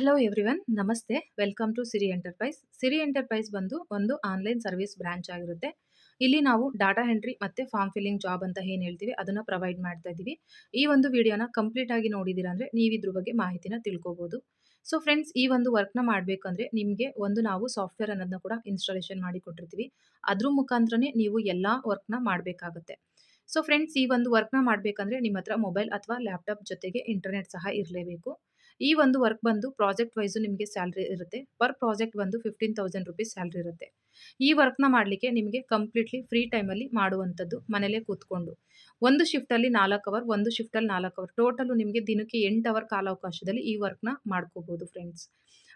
Hello everyone ನಮಸ್ತೆ welcome to Siri enterprise Siri enterprise ಬಂದು ಒಂದು ಆನ್ಲೈನ್ ಸರ್ವಿಸ್ ಬ್ರಾಂಚ್ ಆಗಿರುತ್ತೆ. ಇಲ್ಲಿ ನಾವು ಡಾಟಾ ಎಂಟ್ರಿ ಮತ್ತು ಫಾರ್ಮ್ ಫಿಲ್ಲಿಂಗ್ ಜಾಬ್ ಅಂತ ಏನು ಹೇಳ್ತೀವಿ, ಅದನ್ನು ಪ್ರೊವೈಡ್ ಮಾಡ್ತಾ ಇದ್ದೀವಿ. ಈ ಒಂದು ವಿಡಿಯೋನ ಕಂಪ್ಲೀಟ್ ಆಗಿ ನೋಡಿದ್ದೀರಾ ಅಂದರೆ ನೀವು ಇದ್ರ ಬಗ್ಗೆ ಮಾಹಿತಿನ ತಿಳ್ಕೊಬೋದು. ಸೊ ಫ್ರೆಂಡ್ಸ್ ಈ ಒಂದು ವರ್ಕ್ನ ಮಾಡಬೇಕಂದ್ರೆ ನಿಮಗೆ ಒಂದು ನಾವು ಸಾಫ್ಟ್ವೇರ್ ಅನ್ನೋದನ್ನ ಕೂಡ ಇನ್ಸ್ಟಾಲೇಷನ್ ಮಾಡಿ ಕೊಟ್ಟಿರ್ತೀವಿ. ಅದ್ರ ಮುಖಾಂತರನೇ ನೀವು ಎಲ್ಲ ವರ್ಕ್ನ ಮಾಡಬೇಕಾಗುತ್ತೆ. ಸೊ ಫ್ರೆಂಡ್ಸ್ ಈ ಒಂದು ವರ್ಕ್ನ ಮಾಡಬೇಕಂದ್ರೆ ನಿಮ್ಮ ಹತ್ರ ಮೊಬೈಲ್ ಅಥವಾ ಲ್ಯಾಪ್ಟಾಪ್ ಜೊತೆಗೆ ಇಂಟರ್ನೆಟ್ ಸಹ ಇರಲೇಬೇಕು. ಈ ಒಂದು ವರ್ಕ್ ಬಂದು ಪ್ರಾಜೆಕ್ಟ್ ವೈಸು ನಿಮಗೆ ಸ್ಯಾಲ್ರಿ ಇರುತ್ತೆ. ಪರ್ ಪ್ರಾಜೆಕ್ಟ್ ಬಂದು ಫಿಫ್ಟೀನ್ ತೌಸಂಡ್ ರುಪೀಸ್ ಸ್ಯಾಲ್ರಿ ಇರುತ್ತೆ. ಈ ವರ್ಕ್ನ ಮಾಡಲಿಕ್ಕೆ ನಿಮಗೆ ಕಂಪ್ಲೀಟ್ಲಿ ಫ್ರೀ ಟೈಮಲ್ಲಿ ಮಾಡುವಂಥದ್ದು ಮನೇಲೇ ಕೂತ್ಕೊಂಡು. ಒಂದು ಶಿಫ್ಟಲ್ಲಿ ನಾಲ್ಕು ಅವರ್, ಒಂದು ಶಿಫ್ಟಲ್ಲಿ ನಾಲ್ಕು ಅವರ್. ಟೋಟಲು ನಿಮಗೆ ದಿನಕ್ಕೆ ಎಂಟು ಅವರ್ ಕಾಲಾವಕಾಶದಲ್ಲಿ ಈ ವರ್ಕ್ನ ಮಾಡ್ಕೋಬೋದು ಫ್ರೆಂಡ್ಸ್.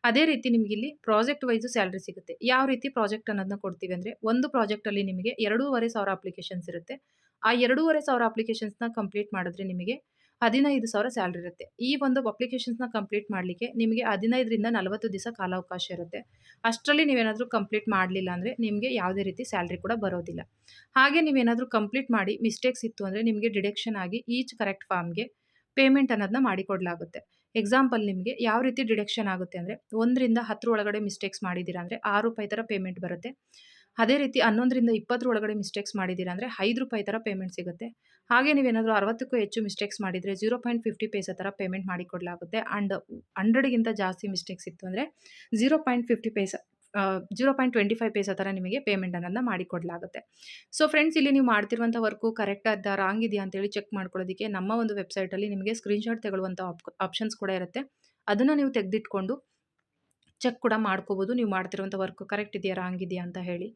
ಅದೇ ರೀತಿ ನಿಮಗೆ ಇಲ್ಲಿ ಪ್ರಾಜೆಕ್ಟ್ ವೈಸು ಸ್ಯಾಲ್ರಿ ಸಿಗುತ್ತೆ. ಯಾವ ರೀತಿ ಪ್ರಾಜೆಕ್ಟ್ ಅನ್ನೋದನ್ನ ಕೊಡ್ತೀವಿ ಅಂದರೆ, ಒಂದು ಪ್ರಾಜೆಕ್ಟಲ್ಲಿ ನಿಮಗೆ ಎರಡೂವರೆ ಸಾವಿರ ಅಪ್ಲಿಕೇಶನ್ಸ್ ಇರುತ್ತೆ. ಆ ಎರಡೂವರೆ ಸಾವಿರ ಅಪ್ಲಿಕೇಶನ್ಸ್ನ ಕಂಪ್ಲೀಟ್ ಮಾಡಿದ್ರೆ ನಿಮಗೆ ಹದಿನೈದು ಸಾವಿರ ಸ್ಯಾಲ್ರಿ ಇರುತ್ತೆ. ಈ ಒಂದು ಅಪ್ಲಿಕೇಶನ್ಸ್ನ ಕಂಪ್ಲೀಟ್ ಮಾಡಲಿಕ್ಕೆ ನಿಮಗೆ ಹದಿನೈದರಿಂದ ನಲವತ್ತು ದಿವಸ ಕಾಲಾವಕಾಶ ಇರುತ್ತೆ. ಅಷ್ಟರಲ್ಲಿ ನೀವೇನಾದರೂ ಕಂಪ್ಲೀಟ್ ಮಾಡಲಿಲ್ಲ ಅಂದರೆ ನಿಮಗೆ ಯಾವುದೇ ರೀತಿ ಸ್ಯಾಲ್ರಿ ಕೂಡ ಬರೋದಿಲ್ಲ. ಹಾಗೆ ನೀವೇನಾದರೂ ಕಂಪ್ಲೀಟ್ ಮಾಡಿ ಮಿಸ್ಟೇಕ್ಸ್ ಇತ್ತು ಅಂದರೆ ನಿಮಗೆ ಡಿಡಕ್ಷನ್ ಆಗಿ ಈಚ್ ಕರೆಕ್ಟ್ ಫಾರ್ಮ್ಗೆ ಪೇಮೆಂಟ್ ಅನ್ನೋದನ್ನ ಮಾಡಿಕೊಡಲಾಗುತ್ತೆ. ಎಕ್ಸಾಂಪಲ್ ನಿಮಗೆ ಯಾವ ರೀತಿ ಡಿಡಕ್ಷನ್ ಆಗುತ್ತೆ ಅಂದರೆ ಒಂದರಿಂದ ಹತ್ತರ ಒಳಗಡೆ ಮಿಸ್ಟೇಕ್ಸ್ ಮಾಡಿದ್ದೀರಾ ಅಂದರೆ ಆರು ರೂಪಾಯಿ ಥರ ಪೇಮೆಂಟ್ ಬರುತ್ತೆ. ಅದೇ ರೀತಿ ಹನ್ನೊಂದರಿಂದ ಇಪ್ಪತ್ತರ ಒಳಗಡೆ ಮಿಸ್ಟೇಕ್ಸ್ ಮಾಡಿದ್ದೀರಾ ಅಂದರೆ ಐದು ರೂಪಾಯಿ ಥರ ಪೇಮೆಂಟ್ ಸಿಗುತ್ತೆ. ಹಾಗೆ ನೀವೇನಾದರೂ ಅರವತ್ತಕ್ಕೂ ಹೆಚ್ಚು ಮಿಸ್ಟೇಕ್ಸ್ ಮಾಡಿದರೆ ಜೀರೋ ಪಾಯಿಂಟ್ ಫಿಫ್ಟಿ ಪೇಸ ಥರ ಪೇಮೆಂಟ್ ಮಾಡಿಕೊಡಲಾಗುತ್ತೆ ಆ್ಯಂಡ್ ಹಂಡ್ರೆಡ್ಗಿಂತ ಜಾಸ್ತಿ ಮಿಸ್ಟೇಕ್ಸ್ ಇತ್ತು ಅಂದರೆ zero point fifty ಪೇಸ zero point twenty five ಪೇಸ ಥರ ನಿಮಗೆ ಪೇಮೆಂಟ್ ಅನ್ನೋದನ್ನ ಮಾಡಿಕೊಡಲಾಗುತ್ತೆ ಸೊ ಫ್ರೆಂಡ್ಸ್ ಇಲ್ಲಿ ನೀವು ಮಾಡ್ತಿರುವಂಥ ವರ್ಕು ಕರೆಕ್ಟ್ ಆದ ರಾಂಗ್ ಇದೆಯಾ ಅಂತೇಳಿ ಚೆಕ್ ಮಾಡ್ಕೊಳ್ಳೋದಕ್ಕೆ ನಮ್ಮ ಒಂದು ವೆಬ್ಸೈಟಲ್ಲಿ ನಿಮಗೆ ಸ್ಕ್ರೀನ್ಶಾಟ್ ತಗೊಳ್ಳುವಂಥ ಆಪ್ಷನ್ಸ್ ಕೂಡ ಇರುತ್ತೆ. ಅದನ್ನು ನೀವು ತೆಗೆದಿಟ್ಕೊಂಡು ಚೆಕ್ ಕೂಡ ಮಾಡ್ಕೋಬೋದು. ನೀವು ಮಾಡ್ತಿರುವಂಥ ವರ್ಕ್ ಕರೆಕ್ಟ್ ಇದೆಯಾ, ರಾಂಗ್ ಇದೆಯಾ ಅಂತ ಹೇಳಿ.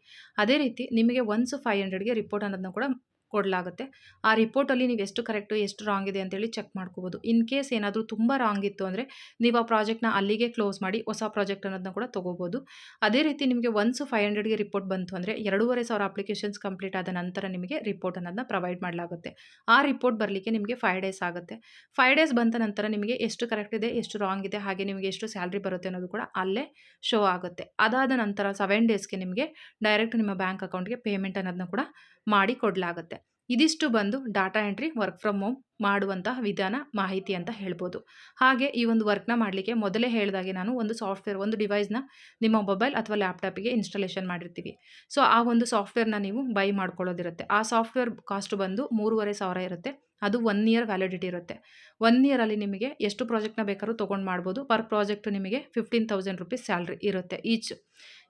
ಅದೇ ರೀತಿ ನಿಮಗೆ ಒನ್ಸು ಫೈವ್ ಹಂಡ್ರೆಡ್ಗೆ ರಿಪೋರ್ಟ್ ಅನ್ನೋದನ್ನ ಕೂಡ ಕೊಡಲಾಗುತ್ತೆ. ಆ ರಿಪೋರ್ಟಲ್ಲಿ ನೀವು ಎಷ್ಟು ಕರೆಕ್ಟು, ಎಷ್ಟು ರಾಂಗ್ ಇದೆ ಅಂತೇಳಿ ಚೆಕ್ ಮಾಡ್ಕೋಬೋದು. ಇನ್ ಕೇಸ್ ಏನಾದರೂ ತುಂಬ ರಾಂಗ್ ಇತ್ತು ಅಂದರೆ ನೀವು ಆ ಪ್ರಾಜೆಕ್ಟ್ನ ಅಲ್ಲಿಗೆ ಕ್ಲೋಸ್ ಮಾಡಿ ಹೊಸ ಪ್ರಾಜೆಕ್ಟ್ ಅನ್ನೋದನ್ನ ಕೂಡ ತೊಗೋಬೋದು. ಅದೇ ರೀತಿ ನಿಮಗೆ ಒನ್ಸ್ ಫೈವ್ ಹಂಡ್ರೆಡ್ಗೆ ರಿಪೋರ್ಟ್ ಬಂತು ಅಂದರೆ ಎರಡೂವರೆ ಸಾವಿರ ಅಪ್ಲಿಕೇಶನ್ಸ್ ಕಂಪ್ಲೀಟ್ ಆದ ನಂತರ ನಿಮಗೆ ರಿಪೋರ್ಟ್ ಅನ್ನೋದನ್ನ ಪ್ರೊವೈಡ್ ಮಾಡಲಾಗುತ್ತೆ. ಆ ರಿಪೋರ್ಟ್ ಬರಲಿಕ್ಕೆ ನಿಮಗೆ ಫೈವ್ ಡೇಸ್ ಆಗುತ್ತೆ. ಫೈವ್ ಡೇಸ್ ಬಂದ ನಂತರ ನಿಮಗೆ ಎಷ್ಟು ಕರೆಕ್ಟ್ ಇದೆ, ಎಷ್ಟು ರಾಂಗ್ ಇದೆ, ಹಾಗೆ ನಿಮಗೆ ಎಷ್ಟು ಸ್ಯಾಲ್ರಿ ಬರುತ್ತೆ ಅನ್ನೋದು ಕೂಡ ಅಲ್ಲೇ ಶೋ ಆಗುತ್ತೆ. ಅದಾದ ನಂತರ ಸೆವೆನ್ ಡೇಸ್ಗೆ ನಿಮಗೆ ಡೈರೆಕ್ಟ್ ನಿಮ್ಮ ಬ್ಯಾಂಕ್ ಅಕೌಂಟ್ಗೆ ಪೇಮೆಂಟ್ ಅನ್ನೋದನ್ನ ಕೂಡ ಮಾಡಿ ಕೊಡಲಾಗುತ್ತೆ. ಇದಿಷ್ಟು ಬಂದು data entry, work from home ಮಾಡುವಂತಹ ವಿಧಾನ, ಮಾಹಿತಿ ಅಂತ ಹೇಳ್ಬೋದು. ಹಾಗೆ ಈ ಒಂದು ವರ್ಕ್ನ ಮಾಡಲಿಕ್ಕೆ ಮೊದಲೇ ಹೇಳಿದಾಗೆ ನಾನು ಒಂದು ಸಾಫ್ಟ್ವೇರ್, ಒಂದು ಡಿವೈಸ್ನ ನಿಮ್ಮ ಮೊಬೈಲ್ ಅಥವಾ ಲ್ಯಾಪ್ಟಾಪಿಗೆ ಇನ್ಸ್ಟಾಲೇಷನ್ ಮಾಡಿರ್ತೀವಿ. ಸೊ, ಆ ಒಂದು ಸಾಫ್ಟ್ವೇರ್ನ ನೀವು ಬೈ ಮಾಡ್ಕೊಳ್ಳೋದಿರುತ್ತೆ. ಆ ಸಾಫ್ಟ್ವೇರ್ ಕಾಸ್ಟ್ ಬಂದು ಮೂರುವರೆ ಸಾವಿರ ಇರುತ್ತೆ. ಅದು ಒನ್ ಇಯರ್ ವ್ಯಾಲಿಡಿಟಿ ಇರುತ್ತೆ. ಒನ್ ಇಯರಲ್ಲಿ ನಿಮಗೆ ಎಷ್ಟು ಪ್ರಾಜೆಕ್ಟ್ನ ಬೇಕಾದ್ರೂ ತೊಗೊಂಡು ಮಾಡ್ಬೋದು. ಪರ್ ಪ್ರಾಜೆಕ್ಟ್ ನಿಮಗೆ ಫಿಫ್ಟೀನ್ ತೌಸಂಡ್ ರುಪೀಸ್ ಸ್ಯಾಲ್ರಿ ಇರುತ್ತೆ ಈಚ್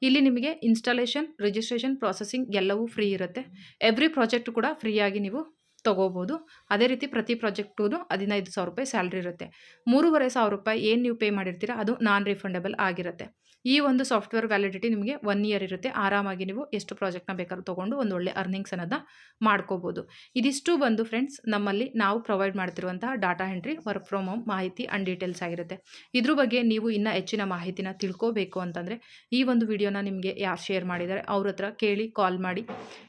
ಇಲ್ಲಿ ನಿಮಗೆ ಇನ್ಸ್ಟಾಲೇಷನ್ ರಿಜಿಸ್ಟ್ರೇಷನ್ ಪ್ರಾಸೆಸಿಂಗ್ ಎಲ್ಲವೂ ಫ್ರೀ ಇರುತ್ತೆ. ಎವ್ರಿ ಪ್ರಾಜೆಕ್ಟ್ ಕೂಡ ಫ್ರೀಯಾಗಿ ನೀವು ತೊಗೋಬೋದು. ಅದೇ ರೀತಿ ಪ್ರತಿ ಪ್ರಾಜೆಕ್ಟ್ಗೂ ಹದಿನೈದು ಸಾವಿರ ರೂಪಾಯಿ ಸ್ಯಾಲ್ರಿ ಇರುತ್ತೆ. ಮೂರುವರೆ ಸಾವಿರ ರೂಪಾಯಿ ಏನು ನೀವು ಪೇ ಮಾಡಿರ್ತೀರ ಅದು ನಾನ್ ರಿಫಂಡಬಲ್ ಆಗಿರುತ್ತೆ. ಈ ಒಂದು ಸಾಫ್ಟ್ವೇರ್ ವ್ಯಾಲಿಡಿಟಿ ನಿಮಗೆ ಒನ್ ಇಯರ್ ಇರುತ್ತೆ. ಆರಾಮಾಗಿ ನೀವು ಎಷ್ಟು ಪ್ರಾಜೆಕ್ಟ್ನ ಬೇಕಾದ್ರೂ ತೊಗೊಂಡು ಒಂದು ಒಳ್ಳೆ ಅರ್ನಿಂಗ್ಸ್ ಅನ್ನೋದನ್ನ ಮಾಡ್ಕೋಬೋದು. ಇದಿಷ್ಟು ಬಂದು ಫ್ರೆಂಡ್ಸ್, ನಮ್ಮಲ್ಲಿ ನಾವು provide ಮಾಡ್ತಿರುವಂತಹ data entry, work from home ಮಾಹಿತಿ ಅಂಡ್ ಡೀಟೇಲ್ಸ್ ಆಗಿರುತ್ತೆ. ಇದ್ರ ಬಗ್ಗೆ ನೀವು ಇನ್ನೂ ಹೆಚ್ಚಿನ ಮಾಹಿತಿನ ತಿಳ್ಕೋಬೇಕು ಅಂತಂದರೆ, ಈ ಒಂದು ವಿಡಿಯೋನ ನಿಮಗೆ ಯಾರು ಶೇರ್ ಮಾಡಿದ್ದಾರೆ ಅವ್ರ ಹತ್ರ ಕೇಳಿ ಕಾಲ್ ಮಾಡಿ.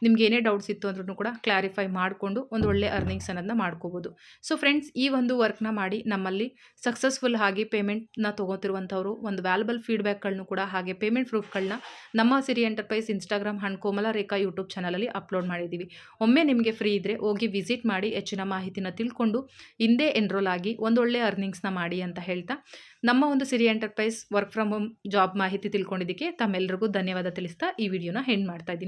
ನಿಮ್ಗೆ ಏನೇ ಡೌಟ್ಸ್ ಇತ್ತು ಅಂದ್ರೂ ಕೂಡ ಕ್ಲಾರಿಫೈ ಮಾಡಿಕೊಂಡು ಒಂದು ಒಳ್ಳೆ ಅರ್ನಿಂಗ್ಸ್ ಅನ್ನೋದನ್ನ ಮಾಡ್ಕೋಬೋದು. ಸೊ ಫ್ರೆಂಡ್ಸ್ ಈ ಒಂದು ವರ್ಕ್ನ ಮಾಡಿ ನಮ್ಮಲ್ಲಿ ಸಕ್ಸಸ್ಫುಲ್ ಆಗಿ ಪೇಮೆಂಟ್ನ ತೊಗೋತಿರುವಂಥವ್ರು, ಒಂದು ವ್ಯಾಲ್ಯುಬಲ್ ಫೀಡ್ಬ್ಯಾಕ್ಗಳನ್ನು ಕೂಡ ಹಾಗೆ ಪೇಮೆಂಟ್ ಪ್ರೂಫ್ಗಳನ್ನ ನಮ್ಮ ಸಿರಿ ಎಂಟರ್ಪ್ರೈಸ್ ಇನ್ಸ್ಟಾಗ್ರಾಮ್ ಹಣ್ಣು ಕೋಮಲ ರೇಖಾ ಯೂಟ್ಯೂಬ್ ಚಾನಲಲ್ಲಿ ಅಪ್ಲೋಡ್ ಮಾಡಿದ್ದೀವಿ. ಒಮ್ಮೆ ನಿಮಗೆ ಫ್ರೀ ಇದ್ದರೆ ಹೋಗಿ ವಿಸಿಟ್ ಮಾಡಿ ಹೆಚ್ಚಿನ ಮಾಹಿತಿನ ತಿಳ್ಕೊಂಡು ಹಿಂದೆ ಎನ್ರೋಲ್ ಆಗಿ ಒಂದೊಳ್ಳೆ ಅರ್ನಿಂಗ್ಸ್ನ ಮಾಡಿ ಅಂತ ಹೇಳ್ತಾ ನಮ್ಮ ಒಂದು Siri enterprise work from home job ಮಾಹಿತಿ ತಿಳ್ಕೊಂಡಿದ್ದಕ್ಕೆ ತಮ್ಮೆಲ್ಲರಿಗೂ ಧನ್ಯವಾದ ತಿಳಿಸ್ತಾ ಈ ವಿಡಿಯೋನ ಹೆಂಡ್ ಮಾಡ್ತಾ ಇದ್ದೀನಿ.